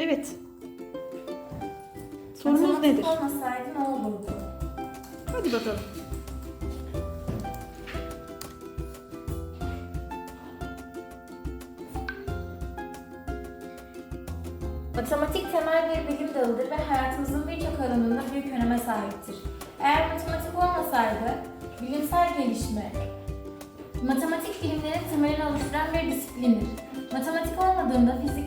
Evet. Sorumuz Matematik nedir? olmasaydı ne olurdu? Hadi bakalım. Matematik temel bir bilim dalıdır ve hayatımızın birçok alanında büyük öneme sahiptir. Eğer matematik olmasaydı, bilimsel gelişme, matematik bilimlerin temelini oluşturan bir disiplindir. Matematik olmadığında fizik,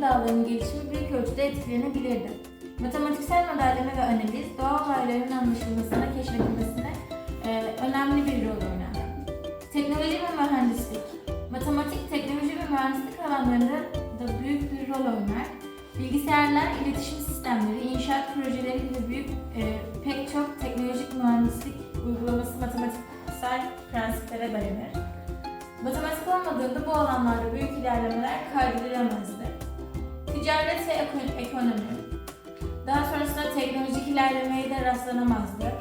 ve diğer bilim dallarının gelişimi büyük ölçüde etkilenebilirdi. Matematiksel modelleme ve analiz, doğa olaylarının anlaşılmasına, keşfedilmesine e, önemli bir rol oynar. Teknoloji ve mühendislik, matematik, teknoloji ve mühendislik alanlarında da büyük bir rol oynar. Bilgisayarlar, iletişim sistemleri, inşaat projeleri gibi büyük e, pek çok teknolojik mühendislik uygulaması matematiksel prensiplere dayanır. Matematik olmadığında bu alanlarda büyük ilerlemeler kaydedilemezdi. Ticaret ve eko- ekonomi. Daha sonrasında teknolojik ilerlemeye de rastlanamazdı.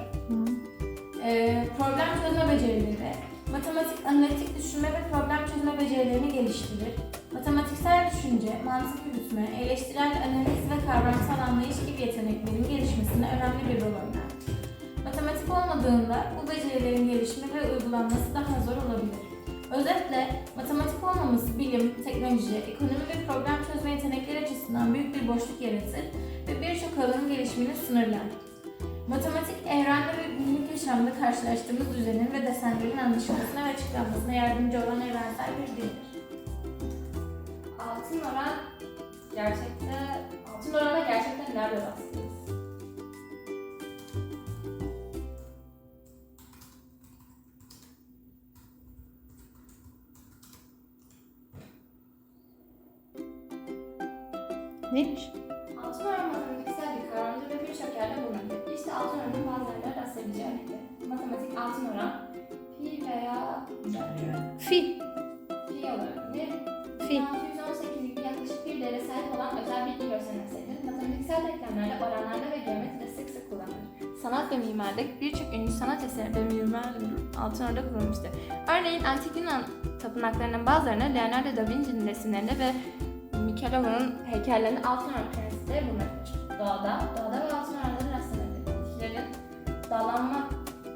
Ee, problem çözme becerileri, matematik analitik düşünme ve problem çözme becerilerini geliştirir. Matematiksel düşünce, mantık yürütme, eleştirel analiz ve kavramsal anlayış gibi yeteneklerin gelişmesine önemli bir rol oynar. Matematik olmadığında bu becerilerin gelişimi ve uygulanması daha zor olabilir. Özetle matematik olmaması bilim, teknoloji, ekonomi ve problem çözme yetenekleri açısından büyük bir boşluk yaratır ve birçok alanın gelişimini sınırlar. Matematik, evrende ve günlük yaşamda karşılaştığımız düzenin ve desenlerin anlaşılmasına ve açıklanmasına yardımcı olan evrensel bir dildir. Altın oran gerçekte altın orana gerçekten nerede rastlıyoruz? Neymiş? Altın oran matematiksel bir kavramdır ve birçok yerde bulunabilir. İşte altın oranın bazılarına rastlayabileceği örnekler. Matematik altın oran pi veya Fi. pi olabilir. Fi. 1618 gibi yaklaşık bir değere sahip olan özel bilgi göstermektedir. Matematiksel denklemlerde, oranlarda ve geometride sık sık kullanılır. Sanat ve mimarlık birçok ünlü sanat eseri ve mimar altın orada kullanılmıştır. Örneğin antik Yunan tapınaklarının bazılarına Leonardo da Vinci'nin resimlerinde ve Michelangelo'nun heykellerinde altın oran prensipleri bulunabilir. Doğada, doğada ve altın oranları rastlanabilir. Bitkilerin dallanma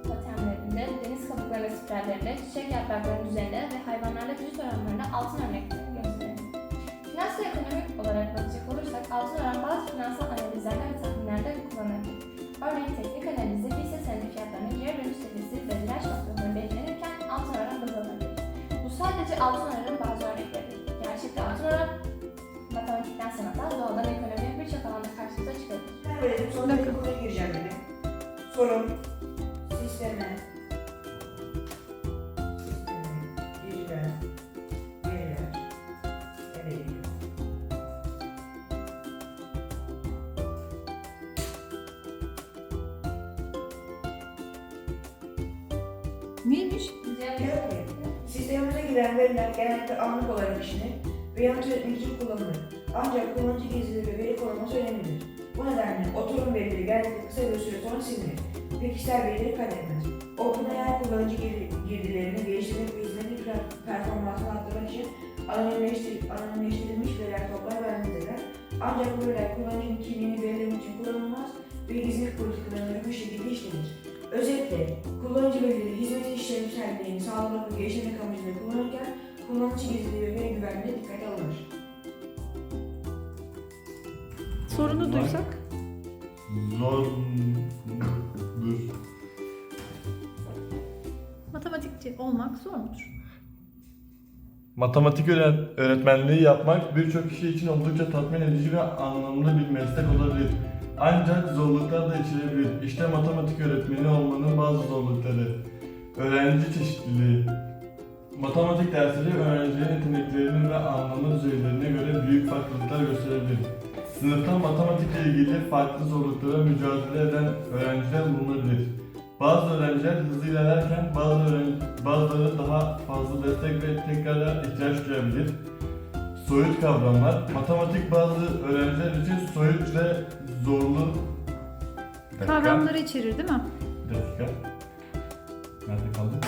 totemlerinde, deniz kabuklarının spirallerinde, çiçek yapraklarının üzerinde ve hayvanlarda vücut oranlarında altın örnekleri gösterilir. Finans ve ekonomik olarak bakacak olursak altın oran bazı finansal analizlerde ve tahminlerde kullanılır. Örneğin teknik analizi hisse senedi fiyatlarının geri dönüş seviyesi ve direnç noktalarını belirlenirken altın oran baz alınır. Bu sadece altın oranın bazı örnekleridir. Gerçekte altın oran matematikten sanata, doğadan ekonomiye birçok alanda karşımıza çıkabilir. Merhaba dedim, sonra konuya gireceğim dedim. Sorun, sisteme? Neymiş? Ki, sistemimize giren veriler genellikle anlık olarak işini ve yanıt üretmek için kullanılır. Ancak kullanıcı gizliliği ve veri koruması önemlidir. Bu nedenle oturum verileri genellikle kısa bir süre sonra silinir ve kişisel verileri kaydetmez. OpenAI kullanıcı gir- girdilerini geliştirmek ve hizmetin per- performansını arttırmak için anonimleştir- anonimleştirilmiş veriler toplar ve. Ancak bu veriler kullanıcının kimliğini belirlemek için kullanılmaz ve gizlilik politikalarına uygun şekilde işlenir. Özetle, kullanıcı verileri hizmetin işlevselliğini sağlamak ve geliştirmek amacıyla kullanırken kullanıcı gizliliği ve veri güvenliğine dikkate alınır. Sorunu duysak? Zordur. Matematikçi olmak zor mudur? Matematik öğre- öğretmenliği yapmak birçok kişi için oldukça tatmin edici ve anlamlı bir meslek olabilir. Ancak zorluklar da içerebilir. İşte matematik öğretmeni olmanın bazı zorlukları. Öğrenci çeşitliliği. Matematik dersleri öğrencilerin yeteneklerinin ve anlamı düzeylerine göre büyük farklılıklar gösterebilir. Sınıfta matematikle ilgili farklı zorluklara mücadele eden öğrenciler bulunabilir. Bazı öğrenciler hızlı ilerlerken bazı öğren bazıları daha fazla destek ve tekrara ihtiyaç duyabilir. Soyut kavramlar. Matematik bazı öğrenciler için soyut ve zorlu. Kavramları içerir değil mi? Bir dakika. Nerede kaldım?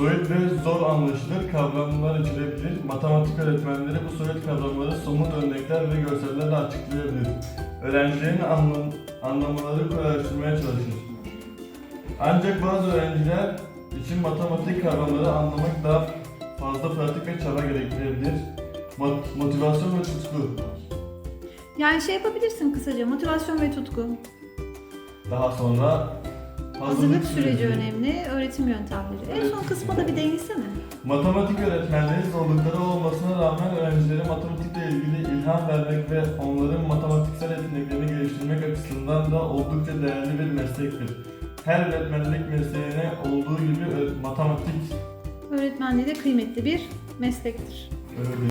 Soyut ve zor anlaşılır kavramlar içerebilir. Matematik öğretmenleri bu soyut kavramları somut örnekler ve görsellerle açıklayabilir. Öğrencilerin anlam anlamaları kolaylaştırmaya çalışır. Ancak bazı öğrenciler için matematik kavramları anlamak daha fazla pratik ve çaba gerektirebilir. Mot- motivasyon ve tutku. Yani şey yapabilirsin kısaca motivasyon ve tutku. Daha sonra Hazırlık süreci önemli, öğretim yöntemleri. En son kısma da bir değinsene. Matematik öğretmenleri zorlukları olmasına rağmen öğrencilere matematikle ilgili ilham vermek ve onların matematiksel yeteneklerini geliştirmek açısından da oldukça değerli bir meslektir. Her öğretmenlik mesleğine olduğu gibi matematik Öğretmenliği de kıymetli bir meslektir. öyle